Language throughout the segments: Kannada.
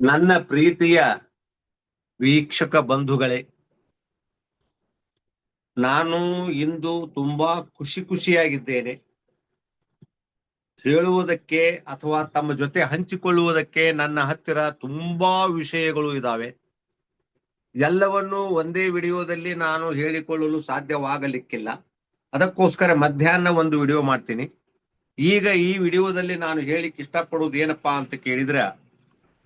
ನನ್ನ ಪ್ರೀತಿಯ ವೀಕ್ಷಕ ಬಂಧುಗಳೇ, ನಾನು ಇಂದು ತುಂಬಾ ಖುಷಿ ಖುಷಿಯಾಗಿದ್ದೇನೆ. ಹೇಳುವುದಕ್ಕೆ ಅಥವಾ ತಮ್ಮ ಜೊತೆ ಹಂಚಿಕೊಳ್ಳುವುದಕ್ಕೆ ನನ್ನ ಹತ್ತಿರ ತುಂಬಾ ವಿಷಯಗಳು ಇದಾವೆ. ಎಲ್ಲವನ್ನು ಒಂದೇ ವಿಡಿಯೋದಲ್ಲಿ ನಾನು ಹೇಳಿಕೊಳ್ಳಲು ಸಾಧ್ಯವಾಗಲಿಕ್ಕಿಲ್ಲ. ಅದಕ್ಕೋಸ್ಕರ ಮಧ್ಯಾಹ್ನ ಒಂದು ವಿಡಿಯೋ ಮಾಡ್ತೀನಿ. ಈಗ ಈ ವಿಡಿಯೋದಲ್ಲಿ ನಾನು ಹೇಳಿಕ್ ಇಷ್ಟಪಡುವುದು ಏನಪ್ಪಾ ಅಂತ ಕೇಳಿದ್ರೆ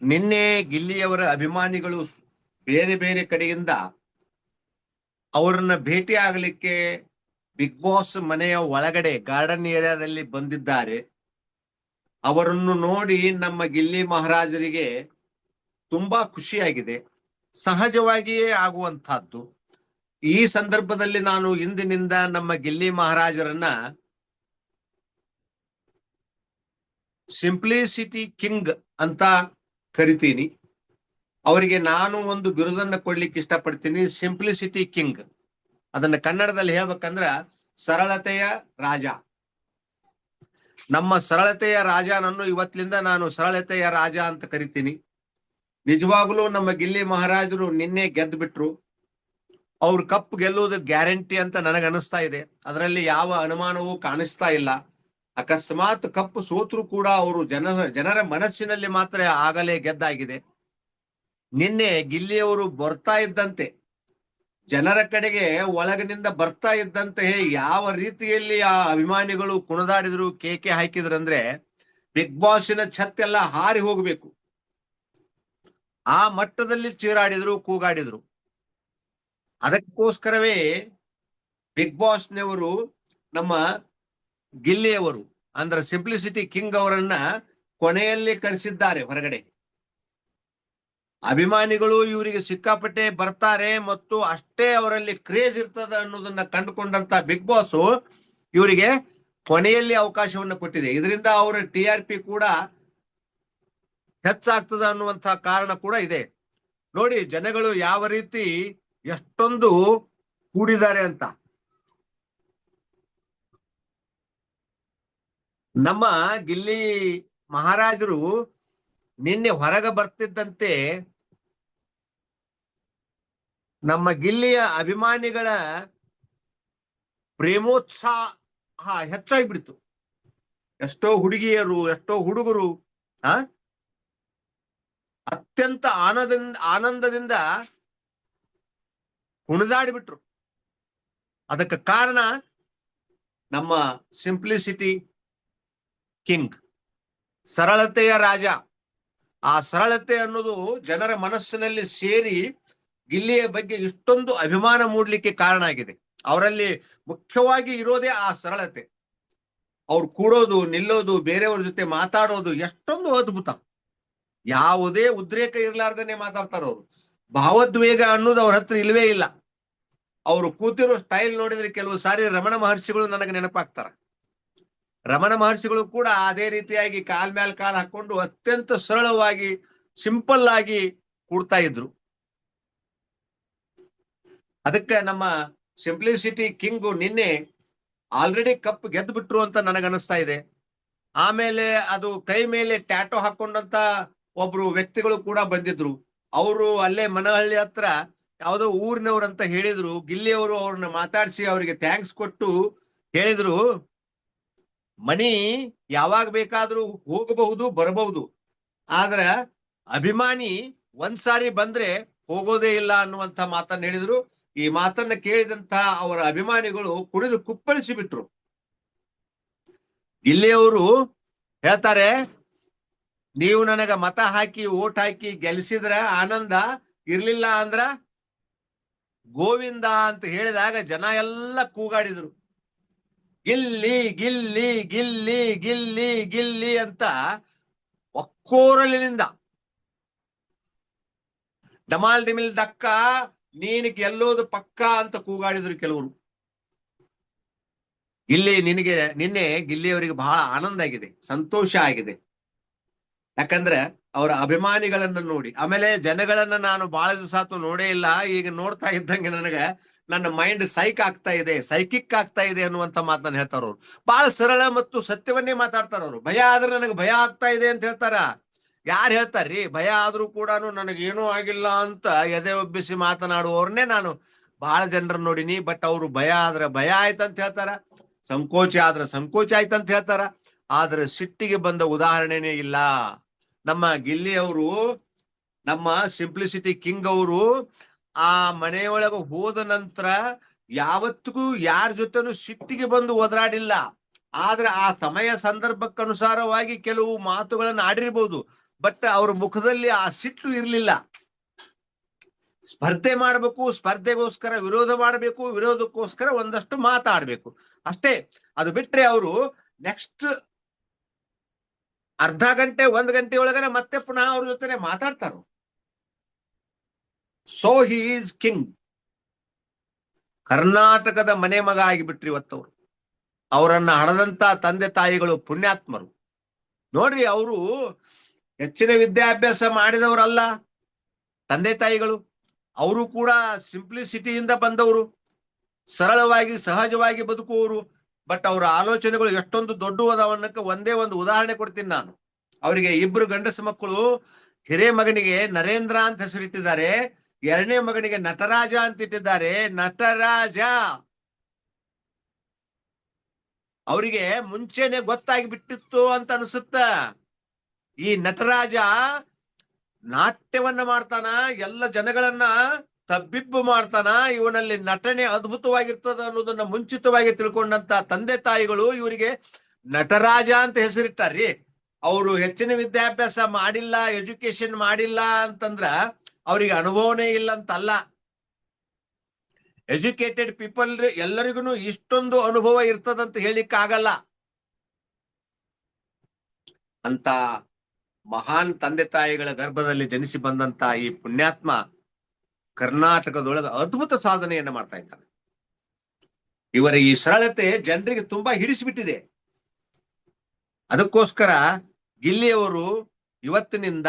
ನಿನ್ನೆ ಗಿಲ್ಲಿಯವರ ಅಭಿಮಾನಿಗಳು ಬೇರೆ ಬೇರೆ ಕಡೆಯಿಂದ ಅವರನ್ನ ಭೇಟಿ ಆಗಲಿಕ್ಕೆ ಬಿಗ್ ಬಾಸ್ ಮನೆಯ ಒಳಗಡೆ ಗಾರ್ಡನ್ ಏರಿಯಾದಲ್ಲಿ ಬಂದಿದ್ದಾರೆ. ಅವರನ್ನು ನೋಡಿ ನಮ್ಮ ಗಿಲ್ಲಿ ಮಹಾರಾಜರಿಗೆ ತುಂಬಾ ಖುಷಿಯಾಗಿದೆ. ಸಹಜವಾಗಿಯೇ ಆಗುವಂತಹದ್ದು ಈ ಸಂದರ್ಭದಲ್ಲಿ ನಾನು ಇಂದಿನಿಂದ ನಮ್ಮ ಗಿಲ್ಲಿ ಮಹಾರಾಜರನ್ನ ಸಿಂಪ್ಲಿಸಿಟಿ ಕಿಂಗ್ ಅಂತ ಕರಿತೀನಿ. ಅವರಿಗೆ ನಾನು ಒಂದು ಬಿರುದನ್ನ ಕೊಡ್ಲಿಕ್ಕೆ ಇಷ್ಟಪಡ್ತೀನಿ. ಸಿಂಪ್ಲಿಸಿಟಿ ಕಿಂಗ್ ಅದನ್ನ ಕನ್ನಡದಲ್ಲಿ ಹೇಳ್ಬೇಕಂದ್ರ ಸರಳತೆಯ ರಾಜ. ನಮ್ಮ ಸರಳತೆಯ ರಾಜನನ್ನು ಇವತ್ತಿನಿಂದ ನಾನು ಸರಳತೆಯ ರಾಜ ಅಂತ ಕರಿತೀನಿ. ನಿಜವಾಗ್ಲೂ ನಮ್ಮ ಗಿಲ್ಲಿ ಮಹಾರಾಜರು ನಿನ್ನೆ ಗೆದ್ದು ಬಿಟ್ರು ಅವ್ರ ಕಪ್ ಗೆಲ್ಲುವುದು ಗ್ಯಾರಂಟಿ ಅಂತ ನನಗೆ ಅನಿಸ್ತಾ ಇದೆ. ಅದರಲ್ಲಿ ಯಾವ ಅನುಮಾನವೂ ಕಾಣಿಸ್ತಾ ಇಲ್ಲ. ಅಕಸ್ಮಾತ್ ಕಪ್ಪು ಸೋತ್ರು ಕೂಡ ಅವರು ಜನರ ಜನರ ಮನಸ್ಸಿನಲ್ಲಿ ಮಾತ್ರ ಆಗಲೇ ಗೆದ್ದಾಗಿದೆ. ನಿನ್ನೆ ಗಿಲ್ಲಿಯವರು ಬರ್ತಾ ಇದ್ದಂತೆ. ಜನರ ಕಡೆಗೆ ಒಳಗಿನಿಂದ ಬರ್ತಾ ಇದ್ದಂತೆ ಯಾವ ರೀತಿಯಲ್ಲಿ ಆ ಅಭಿಮಾನಿಗಳು ಕುಣದಾಡಿದ್ರು, ಕೇಕೆ ಹಾಕಿದ್ರಂದ್ರೆ ಬಿಗ್ ಬಾಸಿನ ಛತ್ತೆಲ್ಲ ಹಾರಿ ಹೋಗ್ಬೇಕು. ಆ ಮಟ್ಟದಲ್ಲಿ ಚೀರಾಡಿದ್ರು, ಕೂಗಾಡಿದ್ರು. ಅದಕ್ಕೋಸ್ಕರವೇ ಬಿಗ್ ಬಾಸ್ನವರು ನಮ್ಮ ಗಿಲ್ಲಿಯವರು, ಅಂದ್ರೆ ಸಿಂಪ್ಲಿಸಿಟಿ ಕಿಂಗ್ ಅವರನ್ನ ಕೊನೆಯಲ್ಲಿ ಕರೆಸಿದ್ದಾರೆ ಹೊರಗಡೆ. ಅಭಿಮಾನಿಗಳು ಇವರಿಗೆ ಸಿಕ್ಕಾಪಟ್ಟೆ ಬರ್ತಾರೆ ಮತ್ತು ಅಷ್ಟೇ ಅವರಲ್ಲಿ ಕ್ರೇಜ್ ಇರ್ತದ ಅನ್ನೋದನ್ನ ಕಂಡುಕೊಂಡಂತ ಬಿಗ್ ಬಾಸ್ ಇವರಿಗೆ ಕೊನೆಯಲ್ಲಿ ಅವಕಾಶವನ್ನು ಕೊಟ್ಟಿದೆ. ಇದರಿಂದ ಅವರ ಟಿ ಆರ್ ಪಿ ಕೂಡ ಹೆಚ್ಚಾಗ್ತದ ಅನ್ನುವಂತ ಕಾರಣ ಕೂಡ ಇದೆ. ನೋಡಿ, ಜನಗಳು ಯಾವ ರೀತಿ ಎಷ್ಟೊಂದು ಕೂಡಿದ್ದಾರೆ ಅಂತ. ನಮ್ಮ ಗಿಲ್ಲಿ ಮಹಾರಾಜರು ನಿನ್ನೆ ಹೊರಗ ಬರ್ತಿದ್ದಂತೆ ನಮ್ಮ ಗಿಲ್ಲಿಯ ಅಭಿಮಾನಿಗಳ ಪ್ರೇಮೋತ್ಸಾಹ ಹೆಚ್ಚಾಗಿ ಬಿಡ್ತು ಎಷ್ಟೋ ಹುಡುಗಿಯರು, ಎಷ್ಟೋ ಹುಡುಗರು, ಆ? ಅತ್ಯಂತ ಆನಂದದಿಂದ ಆನಂದದಿಂದ ಕುಣಿದಾಡಿಬಿಟ್ರು. ಅದಕ್ಕೆ ಕಾರಣ ನಮ್ಮ ಸಿಂಪ್ಲಿಸಿಟಿ ಕಿಂಗ್. ಸರಳತೆಯ ರಾಜ. ಆ ಸರಳತೆ ಅನ್ನೋದು ಜನರ ಮನಸ್ಸಿನಲ್ಲಿ ಸೇರಿ ಗಿಲ್ಲಿಯ ಬಗ್ಗೆ ಇಷ್ಟೊಂದು ಅಭಿಮಾನ ಮೂಡ್ಲಿಕ್ಕೆ ಕಾರಣ ಆಗಿದೆ. ಅವರಲ್ಲಿ ಮುಖ್ಯವಾಗಿ ಇರೋದೇ ಆ ಸರಳತೆ. ಅವ್ರು ಕೂಡೋದು, ನಿಲ್ಲೋದು, ಬೇರೆಯವ್ರ ಜೊತೆ ಮಾತಾಡೋದು ಎಷ್ಟೊಂದು ಅದ್ಭುತ. ಯಾವುದೇ ಉದ್ರೇಕ ಇರ್ಲಾರ್ದನೆ ಮಾತಾಡ್ತಾರ ಅವರು. ಭಾವೋದ್ವೇಗ ಅನ್ನೋದು ಅವ್ರ ಹತ್ರ ಇಲ್ವೇ ಇಲ್ಲ. ಅವರು ಕೂತಿರೋ ಸ್ಟೈಲ್ ನೋಡಿದ್ರೆ ಕೆಲವು ಸಾರಿ ರಮಣ ಮಹರ್ಷಿಗಳು ನನಗೆ ನೆನಪಾಗ್ತಾರ. ರಮಣ ಮಹರ್ಷಿಗಳು ಕೂಡ ಅದೇ ರೀತಿಯಾಗಿ ಕಾಲ್ ಮ್ಯಾಲ್ ಕಾಲ್ ಹಾಕೊಂಡು ಅತ್ಯಂತ ಸರಳವಾಗಿ, ಸಿಂಪಲ್ ಆಗಿ ಕೂಡ್ತಾ ಇದ್ರು. ಅದಕ್ಕೆ ನಮ್ಮ ಸಿಂಪ್ಲಿಸಿಟಿ ಕಿಂಗು ನಿನ್ನೆ ಆಲ್ರೆಡಿ ಕಪ್ ಗೆದ್ದು ಬಿಟ್ರು ಅಂತ ನನಗನ್ನಿಸ್ತಾ ಇದೆ. ಆಮೇಲೆ ಅದು ಕೈ ಮೇಲೆ ಟ್ಯಾಟೋ ಹಾಕೊಂಡಂತ ಒಬ್ರು ವ್ಯಕ್ತಿಗಳು ಕೂಡ ಬಂದಿದ್ರು. ಅವರು ಅಲ್ಲೇ ಮನಹಳ್ಳಿ ಹತ್ರ ಯಾವುದೋ ಊರಿನವ್ರು ಅಂತ ಹೇಳಿದ್ರು. ಗಿಲ್ಲಿಯವರು ಅವ್ರನ್ನ ಮಾತಾಡಿಸಿ ಅವರಿಗೆ ಥ್ಯಾಂಕ್ಸ್ ಕೊಟ್ಟು ಹೇಳಿದ್ರು. ಮನಿ ಯಾವಾಗ ಬೇಕಾದ್ರೂ ಹೋಗಬಹುದು, ಬರಬಹುದು. ಆದ್ರ ಅಭಿಮಾನಿ ಒಂದ್ಸಾರಿ ಬಂದ್ರೆ ಹೋಗೋದೇ ಇಲ್ಲ ಅನ್ನುವಂತ ಮಾತನ್ನ ಹೇಳಿದ್ರು. ಈ ಮಾತನ್ನ ಕೇಳಿದಂತ ಅವರ ಅಭಿಮಾನಿಗಳು ಕುಡಿದು ಕುಪ್ಪಳಿಸಿ ಬಿಟ್ರು. ಇಲ್ಲಿಯವರು ಹೇಳ್ತಾರೆ, ನೀವು ನನಗ ಮತ ಹಾಕಿ, ಓಟ್ ಹಾಕಿ ಗೆಲ್ಸಿದ್ರ ಆನಂದ ಇರ್ಲಿಲ್ಲ ಅಂದ್ರ ಗೋವಿಂದ ಅಂತ ಹೇಳಿದಾಗ ಜನ ಎಲ್ಲ ಕೂಗಾಡಿದ್ರು. ಗಿಲ್ಲಿ ಗಿಲ್ಲಿ ಗಿಲ್ಲಿ ಗಿಲ್ಲಿ ಗಿಲ್ಲಿ ಅಂತ ಒಕ್ಕೋರಲಿನಿಂದ. ಡಮಾಲ್ ಡಿಮಿಲ್ ದಕ್ಕ, ನೀನು ಗೆಲ್ಲೋದು ಪಕ್ಕ ಅಂತ ಕೂಗಾಡಿದ್ರು ಕೆಲವರು. ಇಲ್ಲಿ ನಿನಗೆ, ನಿನ್ನೆ ಗಿಲ್ಲಿಯವರಿಗೆ ಬಹಳ ಆನಂದ ಆಗಿದೆ, ಸಂತೋಷ ಆಗಿದೆ. ಯಾಕಂದ್ರೆ ಅವರ ಅಭಿಮಾನಿಗಳನ್ನ ನೋಡಿ, ಆಮೇಲೆ ಜನಗಳನ್ನ ನಾನು ಬಹಳ ದಿವಸ ನೋಡೇ ಇಲ್ಲ, ಈಗ ನೋಡ್ತಾ ಇದ್ದಂಗೆ ನನಗೆ ನನ್ನ ಮೈಂಡ್ ಸೈಕ್ ಆಗ್ತಾ ಇದೆ ಸೈಕಿಕ್ ಆಗ್ತಾ ಇದೆ ಅನ್ನುವಂತ ಮಾತನ್ನ ಹೇಳ್ತಾರ ಅವ್ರು. ಬಹಳ ಸರಳ ಮತ್ತು ಸತ್ಯವನ್ನೇ ಮಾತಾಡ್ತಾರ ಅವರು. ಭಯ ಆದ್ರೆ ನನಗೆ ಭಯ ಆಗ್ತಾ ಇದೆ ಅಂತ ಹೇಳ್ತಾರ. ಯಾರು ಹೇಳ್ತಾರ್ರಿ? ಭಯ ಆದ್ರೂ ಕೂಡ ನನಗೇನೂ ಆಗಿಲ್ಲ ಅಂತ ಎದೆ ಒಬ್ಬಿಸಿ ಮಾತನಾಡುವವ್ರನ್ನೇ ನಾನು. ಬಹಳ ಜನರ ನೋಡಿನಿ, ಬಟ್ ಅವ್ರು ಭಯ ಆದ್ರೆ ಭಯ ಆಯ್ತಂತ ಹೇಳ್ತಾರ. ಸಂಕೋಚ ಆದ್ರೆ ಸಂಕೋಚ ಆಯ್ತಂತ ಹೇಳ್ತಾರ. ಆದ್ರೆ ಸಿಟ್ಟಿಗೆ ಬಂದ ಉದಾಹರಣೆನೇ ಇಲ್ಲ. ನಮ್ಮ ಗಿಲ್ಲಿ ಅವರು, ನಮ್ಮ ಸಿಂಪ್ಲಿಸಿಟಿ ಕಿಂಗ್ ಅವರು ಆ ಮನೆಯೊಳಗ ಹೋದ ನಂತರ ಯಾವತ್ತಿಗೂ ಯಾರ ಜೊತೆನೂ ಸಿಟ್ಟಿಗೆ ಬಂದು ಒದರಾಡಿಲ್ಲ. ಆದ್ರೆ ಆ ಸಮಯ ಸಂದರ್ಭಕ್ಕನುಸಾರವಾಗಿ ಕೆಲವು ಮಾತುಗಳನ್ನು ಆಡಿರ್ಬೋದು. ಬಟ್ ಅವ್ರ ಮುಖದಲ್ಲಿ ಆ ಸಿಟ್ಟು ಇರಲಿಲ್ಲ. ಸ್ಪರ್ಧೆ ಮಾಡಬೇಕು, ಸ್ಪರ್ಧೆಗೋಸ್ಕರ ವಿರೋಧ ಮಾಡಬೇಕು, ವಿರೋಧಕ್ಕೋಸ್ಕರ ಒಂದಷ್ಟು ಮಾತಾಡ್ಬೇಕು. ಅಷ್ಟೇ, ಅದು ಬಿಟ್ರೆ ಅವರು ನೆಕ್ಸ್ಟ್ ಅರ್ಧ ಗಂಟೆ, ಒಂದ್ ಗಂಟೆ ಒಳಗನೆ ಮತ್ತೆ ಪುನಃ ಅವ್ರ ಜೊತೆನೆ ಮಾತಾಡ್ತಾರ? ಸೋ ಹಿ ಈಸ್ ಕಿಂಗ್ ಕರ್ನಾಟಕದ ಮನೆ ಮಗ ಆಗಿಬಿಟ್ರಿ ಇವತ್ತವ್ರು. ಅವರನ್ನ ಹಣದಂತ ತಂದೆ ತಾಯಿಗಳು ಪುಣ್ಯಾತ್ಮರು. ನೋಡ್ರಿ, ಅವರು ಹೆಚ್ಚಿನ ವಿದ್ಯಾಭ್ಯಾಸ ಮಾಡಿದವರಲ್ಲ ತಂದೆ ತಾಯಿಗಳು. ಅವರು ಕೂಡ ಸಿಂಪ್ಲಿಸಿಟಿಯಿಂದ ಬಂದವರು. ಸರಳವಾಗಿ, ಸಹಜವಾಗಿ ಬದುಕುವವರು. ಬಟ್ ಅವರ ಆಲೋಚನೆಗಳು ಎಷ್ಟೊಂದು ದೊಡ್ಡ ಅದಾವನ್ನಕ್ಕೆ ಒಂದೇ ಒಂದು ಉದಾಹರಣೆ ಕೊಡ್ತೀನಿ ನಾನು. ಅವರಿಗೆ ಇಬ್ರು ಗಂಡಸ ಮಕ್ಕಳು ಹಿರೇ ಮಗನಿಗೆ ನರೇಂದ್ರ ಅಂತ ಹೆಸರಿಟ್ಟಿದ್ದಾರೆ. ಎರಡನೇ ಮಗನಿಗೆ ನಟರಾಜ ಅಂತ ಇಟ್ಟಿದ್ದಾರೆ. ನಟರಾಜ! ಅವರಿಗೆ ಮುಂಚೆನೆ ಗೊತ್ತಾಗಿ ಬಿಟ್ಟಿತ್ತು ಅಂತ ಅನಿಸುತ್ತ. ಈ ನಟರಾಜ ನಾಟ್ಯವನ್ನ ಮಾಡ್ತಾನ. ಎಲ್ಲ ಜನಗಳನ್ನ ತಬ್ಬಿಬ್ಬು ಮಾಡ್ತಾನ, ಇವನಲ್ಲಿ ನಟನೆ ಅದ್ಭುತವಾಗಿರ್ತದ ಅನ್ನೋದನ್ನ ಮುಂಚಿತವಾಗಿ ತಿಳ್ಕೊಂಡಂತ ತಂದೆ ತಾಯಿಗಳು ಇವರಿಗೆ ನಟರಾಜ ಅಂತ ಹೆಸರಿಟ್ಟಾರ್ರಿ. ಅವರು ಹೆಚ್ಚಿನ ವಿದ್ಯಾಭ್ಯಾಸ ಮಾಡಿಲ್ಲ ಎಜುಕೇಶನ್ ಮಾಡಿಲ್ಲ ಅಂತಂದ್ರ ಅವರಿಗೆ ಅನುಭವನೇ ಇಲ್ಲ ಅಂತಲ್ಲ. ಎಜುಕೇಟೆಡ್ ಪೀಪಲ್ ಎಲ್ಲರಿಗೂ ಇಷ್ಟೊಂದು ಅನುಭವ ಇರ್ತದಂತ ಹೇಳಿಕ್ ಆಗಲ್ಲ ಅಂತ ಮಹಾನ್ ತಂದೆ ತಾಯಿಗಳ ಗರ್ಭದಲ್ಲಿ ಜನಿಸಿ ಬಂದಂತ ಈ ಪುಣ್ಯಾತ್ಮ ಕರ್ನಾಟಕದೊಳಗ ಅದ್ಭುತ ಸಾಧನೆಯನ್ನ ಮಾಡ್ತಾ ಇದ್ದಾನೆ. ಇವರ ಈ ಸರಳತೆ ಜನರಿಗೆ ತುಂಬಾ ಹಿಡಿಸಿಬಿಟ್ಟಿದೆ. ಅದಕ್ಕೋಸ್ಕರ ಗಿಲ್ಲಿಯವರು ಇವತ್ತಿನಿಂದ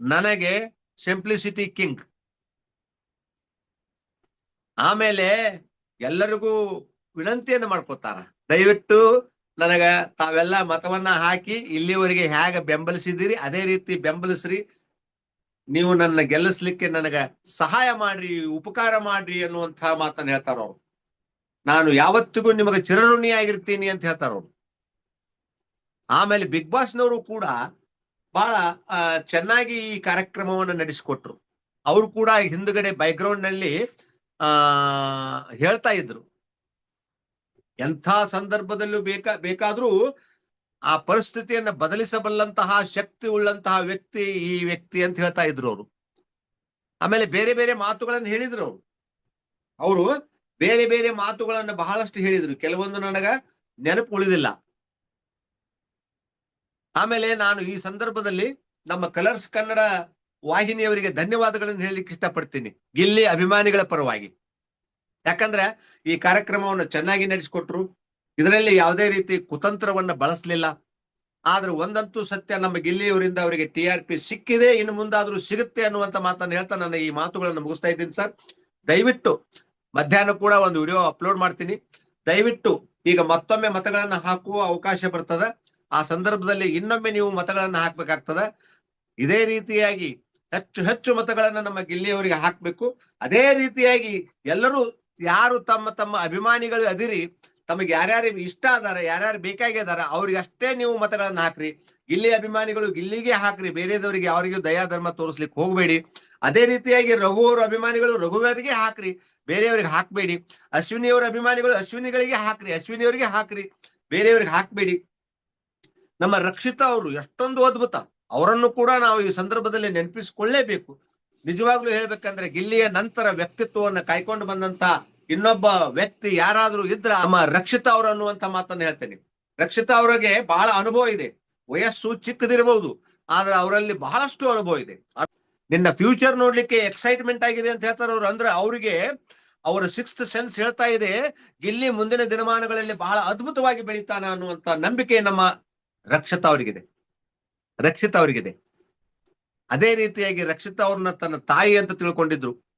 ನನಗೆ ಸಿಂಪ್ಲಿಸಿಟಿ ಕಿಂಗ್ ಆಮೇಲೆ ಎಲ್ಲರಿಗೂ ವಿನಂತಿಯನ್ನು ಮಾಡ್ಕೊತಾರ. ದಯವಿಟ್ಟು ನನಗ ತಾವೆಲ್ಲ ಮತವನ್ನ ಹಾಕಿ ಇಲ್ಲಿವರೆಗೆ ಹೇಗೆ ಬೆಂಬಲಿಸಿದಿರಿ ಅದೇ ರೀತಿ ಬೆಂಬಲಿಸ್ರಿ. ನೀವು ನನ್ನ ಗೆಲ್ಲಿಸ್ಲಿಕ್ಕೆ ನನಗ ಸಹಾಯ ಮಾಡ್ರಿ, ಉಪಕಾರ ಮಾಡ್ರಿ ಅನ್ನುವಂತಹ ಮಾತನ್ನ ಹೇಳ್ತಾರ ಅವ್ರು. ನಾನು ಯಾವತ್ತಿಗೂ ನಿಮಗೆ ಚಿರಋಣಿಯಾಗಿರ್ತೀನಿ ಅಂತ ಹೇಳ್ತಾರ ಅವ್ರು. ಆಮೇಲೆ ಬಿಗ್ ಬಾಸ್ನವರು ಕೂಡ ಬಹಳ ಚೆನ್ನಾಗಿ ಈ ಕಾರ್ಯಕ್ರಮವನ್ನು ನಡೆಸಿಕೊಟ್ರು. ಅವರು ಕೂಡ ಹಿಂದ್ಗಡೆ ಬ್ಯಾಕ್ಗ್ರೌಂಡ್ನಲ್ಲಿ, ಆ, ಹೇಳ್ತಾ ಇದ್ರು. ಎಂಥ ಸಂದರ್ಭದಲ್ಲೂ ಬೇಕಾ, ಬೇಕಾದ್ರೂ ಆ ಪರಿಸ್ಥಿತಿಯನ್ನ ಬದಲಿಸಬಲ್ಲಂತಹ ಶಕ್ತಿ ಉಳ್ಳಂತಹ ವ್ಯಕ್ತಿ ಈ ವ್ಯಕ್ತಿ ಅಂತ ಹೇಳ್ತಾ ಇದ್ರು ಅವರು. ಆಮೇಲೆ ಬೇರೆ ಬೇರೆ ಮಾತುಗಳನ್ನು ಹೇಳಿದ್ರು ಅವರು. ಅವರು ಬೇರೆ ಬೇರೆ ಮಾತುಗಳನ್ನು ಬಹಳಷ್ಟು ಹೇಳಿದ್ರು. ಕೆಲವೊಂದು ನನಗ ನೆನಪು ಉಳಿದಿಲ್ಲ. ಆಮೇಲೆ ನಾನು ಈ ಸಂದರ್ಭದಲ್ಲಿ ನಮ್ಮ ಕಲರ್ಸ್ ಕನ್ನಡ ವಾಹಿನಿಯವರಿಗೆ ಧನ್ಯವಾದಗಳನ್ನು ಹೇಳಲಿಕ್ಕೆ ಇಷ್ಟಪಡ್ತೀನಿ. ಗಿಲ್ಲಿ ಅಭಿಮಾನಿಗಳ ಪರವಾಗಿ. ಯಾಕಂದ್ರೆ ಈ ಕಾರ್ಯಕ್ರಮವನ್ನು ಚೆನ್ನಾಗಿ ನಡೆಸಿಕೊಟ್ರು. ಇದರಲ್ಲಿ ಯಾವುದೇ ರೀತಿ ಕುತಂತ್ರವನ್ನ ಬಳಸಲಿಲ್ಲ. ಆದ್ರೆ ಒಂದಂತೂ ಸತ್ಯ ನಮ್ಮ ಗಿಲ್ಲಿಯವರಿಂದ ಅವರಿಗೆ ಟಿ ಆರ್ ಪಿ ಸಿಕ್ಕಿದೆ, ಇನ್ನು ಮುಂದಾದ್ರೂ ಸಿಗುತ್ತೆ ಅನ್ನುವಂತ ಮಾತನ್ನ ಹೇಳ್ತಾ ನಾನು ಈ ಮಾತುಗಳನ್ನು ಮುಗಿಸ್ತಾ ಇದ್ದೀನಿ ಸರ್. ದಯವಿಟ್ಟು ಮಧ್ಯಾಹ್ನ ಕೂಡ ಒಂದು ವಿಡಿಯೋ ಅಪ್ಲೋಡ್ ಮಾಡ್ತೀನಿ. ದಯವಿಟ್ಟು ಈಗ ಮತ್ತೊಮ್ಮೆ ಮತಗಳನ್ನ ಹಾಕುವ ಅವಕಾಶ ಬರ್ತದ. ಆ ಸಂದರ್ಭದಲ್ಲಿ ಇನ್ನೊಮ್ಮೆ ನೀವು ಮತಗಳನ್ನ ಹಾಕ್ಬೇಕಾಗ್ತದ. ಇದೇ ರೀತಿಯಾಗಿ ಹೆಚ್ಚು ಹೆಚ್ಚು ಮತಗಳನ್ನ ನಮ್ಮ ಗಿಲ್ಲಿಯವರಿಗೆ ಹಾಕ್ಬೇಕು. ಅದೇ ರೀತಿಯಾಗಿ ಎಲ್ಲರೂ ಯಾರು ತಮ್ಮ ತಮ್ಮ ಅಭಿಮಾನಿಗಳು ಅದಿರಿ ತಮಗೆ ಯಾರ್ಯಾರು ಇಷ್ಟ ಅದಾರ, ಯಾರ್ಯಾರು ಬೇಕಾಗಿದಾರ ಅವ್ರಿಗೆ ಅಷ್ಟೇ ನೀವು ಮತಗಳನ್ನ ಹಾಕ್ರಿ. ಗಿಲ್ಲಿ ಅಭಿಮಾನಿಗಳು ಗಿಲ್ಲಿಗೆ ಹಾಕ್ರಿ, ಬೇರೆದವರಿಗೆ ಅವರಿಗೆ ದಯಾ ಧರ್ಮ ತೋರಿಸ್ಲಿಕ್ಕೆ ಹೋಗ್ಬೇಡಿ. ಅದೇ ರೀತಿಯಾಗಿ ರಘು ಅವ್ರ ಅಭಿಮಾನಿಗಳು ರಘುವರಿಗೆ ಹಾಕ್ರಿ, ಬೇರೆಯವ್ರಿಗೆ ಹಾಕ್ಬೇಡಿ. ಅಶ್ವಿನಿಯವರ ಅಭಿಮಾನಿಗಳು ಅಶ್ವಿನಿಗಳಿಗೆ ಹಾಕ್ರಿ, ಅಶ್ವಿನಿಯವರಿಗೆ ಹಾಕ್ರಿ, ಬೇರೆಯವ್ರಿಗೆ ಹಾಕ್ಬೇಡಿ. ನಮ್ಮ ರಕ್ಷಿತಾ ಅವರು ಎಷ್ಟೊಂದು ಅದ್ಭುತ. ಅವರನ್ನು ಕೂಡ ನಾವು ಈ ಸಂದರ್ಭದಲ್ಲಿ ನೆನಪಿಸಿಕೊಳ್ಳೇಬೇಕು. ನಿಜವಾಗ್ಲೂ ಹೇಳ್ಬೇಕಂದ್ರೆ ಗಿಲ್ಲಿಯ ನಂತರ ವ್ಯಕ್ತಿತ್ವವನ್ನು ಕಾಯ್ಕೊಂಡು ಬಂದಂತ ಇನ್ನೊಬ್ಬ ವ್ಯಕ್ತಿ ಯಾರಾದ್ರೂ ಇದ್ರ ನಮ್ಮ ರಕ್ಷಿತಾ ಅವರು ಅನ್ನುವಂತ ಮಾತನ್ನ ಹೇಳ್ತೇನೆ. ರಕ್ಷಿತಾ ಅವರಿಗೆ ಬಹಳ ಅನುಭವ ಇದೆ. ವಯಸ್ಸು ಚಿಕ್ಕದಿರಬಹುದು, ಆದ್ರೆ ಅವರಲ್ಲಿ ಬಹಳಷ್ಟು ಅನುಭವ ಇದೆ. ನಿನ್ನ ಫ್ಯೂಚರ್ ನೋಡ್ಲಿಕ್ಕೆ ಎಕ್ಸೈಟ್ಮೆಂಟ್ ಆಗಿದೆ ಅಂತ ಹೇಳ್ತಾರೆ ಅವ್ರು. ಅಂದ್ರೆ ಅವರಿಗೆ ಅವರ ಸಿಕ್ಸ್ತ್ ಸೆನ್ಸ್ ಹೇಳ್ತಾ ಇದೆ ಇಲ್ಲಿ ಮುಂದಿನ ದಿನಮಾನಗಳಲ್ಲಿ ಬಹಳ ಅದ್ಭುತವಾಗಿ ಬೆಳೀತಾನ ಅನ್ನುವಂತ ನಂಬಿಕೆ ನಮ್ಮ ರಕ್ಷಿತಾ ಅವರಿಗಿದೆ. ರಕ್ಷಿತಾ ಅವರಿಗಿದೆ. ಅದೇ ರೀತಿಯಾಗಿ ರಕ್ಷಿತಾ ಅವ್ರನ್ನ ತನ್ನ ತಾಯಿ ಅಂತ ತಿಳ್ಕೊಂಡಿದ್ರು.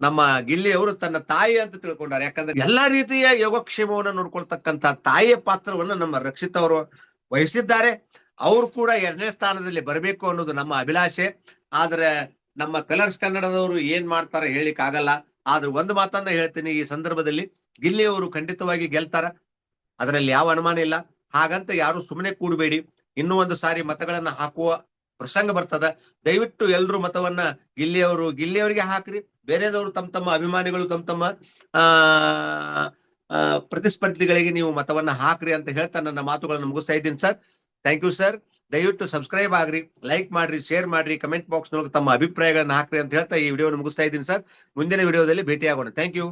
ನಮ್ಮ ಗಿಲ್ಲಿ ಅವರು ತನ್ನ ತಾಯಿ ಅಂತ ತಿಳ್ಕೊಂಡಾರೆ. ಯಾಕಂದ್ರೆ ಎಲ್ಲಾ ರೀತಿಯ ಯೋಗಕ್ಷೇಮವನ್ನು ನೋಡ್ಕೊಳ್ತಕ್ಕಂತ ತಾಯಿಯ ಪಾತ್ರವನ್ನು ನಮ್ಮ ರಕ್ಷಿತ ಅವರು ವಹಿಸಿದ್ದಾರೆ. ಅವ್ರು ಕೂಡ ಎರಡನೇ ಸ್ಥಾನದಲ್ಲಿ ಬರಬೇಕು ಅನ್ನೋದು ನಮ್ಮ ಅಭಿಲಾಷೆ. ಆದ್ರೆ ನಮ್ಮ ಕಲರ್ಸ್ ಕನ್ನಡದವರು ಏನ್ ಮಾಡ್ತಾರೆ ಹೇಳಿಕ್ ಆಗಲ್ಲ. ಆದ್ರೆ ಒಂದು ಮಾತನ್ನ ಹೇಳ್ತೀನಿ ಈ ಸಂದರ್ಭದಲ್ಲಿ, ಗಿಲ್ಲಿಯವರು ಖಂಡಿತವಾಗಿ ಗೆಲ್ತಾರ. ಅದರಲ್ಲಿ ಯಾವ ಅನುಮಾನ ಇಲ್ಲ. ಹಾಗಂತ ಯಾರು ಸುಮ್ಮನೆ ಕೂಡಬೇಡಿ. ಇನ್ನೂ ಒಂದು ಸಾರಿ ಮತಗಳನ್ನ ಹಾಕುವ ಪ್ರಸಂಗ ಬರ್ತದ. ದಯವಿಟ್ಟು ಎಲ್ರು ಮತವನ್ನ ಗಿಲ್ಲಿಯವರು, ಗಿಲ್ಲಿಯವರಿಗೆ ಹಾಕ್ರಿ. ಬೇರೆದವರು ತಮ್ಮ ತಮ್ಮ ಅಭಿಮಾನಿಗಳು, ತಮ್ಮ ತಮ್ಮ, ಆ ಪ್ರತಿಸ್ಪರ್ಧಿಗಳಿಗೆ ನೀವು ಮತವನ್ನ ಹಾಕ್ರಿ ಅಂತ ಹೇಳ್ತಾ ನನ್ನ ಮಾತುಗಳನ್ನು ಮುಗಿಸ್ತಾ ಇದ್ದೀನಿ ಸರ್. ಥ್ಯಾಂಕ್ ಯು ಸರ್ ದಯವಿಟ್ಟು ಸಬ್ಸ್ಕ್ರೈಬ್ ಆಗ್ರಿ ಲೈಕ್ ಮಾಡ್ರಿ ಶೇರ್ ಮಾಡ್ರಿ ಕಮೆಂಟ್ ಬಾಕ್ಸ್ ಮೂಲಕ ತಮ್ಮ ಅಭಿಪ್ರಾಯಗಳನ್ನ ಹಾಕ್ರಿ ಅಂತ ಹೇಳ್ತಾ ಈ ವಿಡಿಯೋನ ಮುಗಿಸ್ತಾ ಇದ್ದೀನಿ ಸರ್. ಮುಂದಿನ ವಿಡಿಯೋದಲ್ಲಿ ಭೇಟಿಯಾಗೋಣ. Thank you